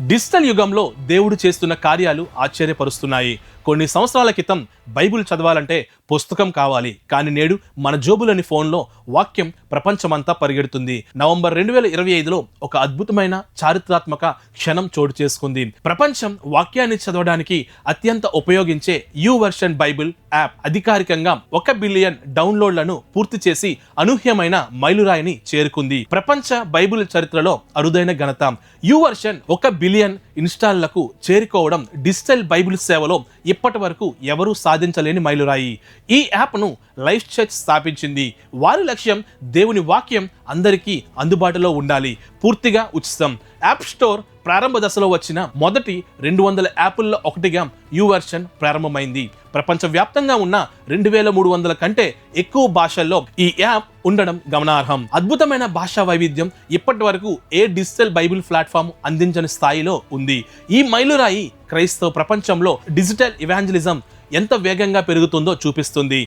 Digital యుగంలో దేవుడు చేస్తున్న కార్యాలు ఆశ్చర్యపరుస్తున్నాయి. కొన్ని సంవత్సరాల క్రితం బైబిల్ చదవాలంటే పుస్తకం కావాలి. కానీ నేడు మన జోబులోని ఫోన్లో వాక్యం ప్రపంచమంతా పరిగెడుతుంది. నవంబర్ రెండు వేల ఇరవై ఐదులో ఒక అద్భుతమైన చారిత్రాత్మక క్షణం చోటు చేసుకుంది. ప్రపంచం వాక్యాన్ని చదవడానికి అత్యంత ఉపయోగించే యూ వర్షన్ బైబిల్ యాప్ అధికారికంగా ఒక బిలియన్ డౌన్లోడ్లను పూర్తి చేసి అనూహ్యమైన మైలురాయిని చేరుకుంది. ప్రపంచ బైబిల్ చరిత్రలో అరుదైన ఘనత. యూ వర్షన్ ఒక బిలియన్ ఇన్స్టాల్లకు చేరుకోవడం డిజిటల్ బైబిల్ సేవలో ఇప్పటి వరకు ఎవరూ సాధించలేని మైలురాయి. ఈ యాప్ను లైఫ్ చర్చ్ స్థాపించింది. వారి లక్ష్యం దేవుని వాక్యం అందరికీ అందుబాటులో ఉండాలి. పూర్తిగా ఉచితం. యాప్ స్టోర్ ప్రారంభ దశలో వచ్చిన మొదటి రెండు వందల యాప్ల్లో ఒకటిగా యూ వెర్షన్ ప్రారంభమైంది. ప్రపంచవ్యాప్తంగా ఉన్న రెండు వేల మూడు వందల కంటే ఎక్కువ భాషల్లో ఈ యాప్ ఉండడం గమనార్హం. అద్భుతమైన భాషా వైవిధ్యం ఇప్పటి వరకు ఏ డిజిటల్ బైబిల్ ప్లాట్ఫామ్ అందించని స్థాయిలో ఉంది. ఈ మైలురాయి క్రైస్తవ ప్రపంచంలో డిజిటల్ ఇవాంజలిజం ఎంత వేగంగా పెరుగుతుందో చూపిస్తుంది.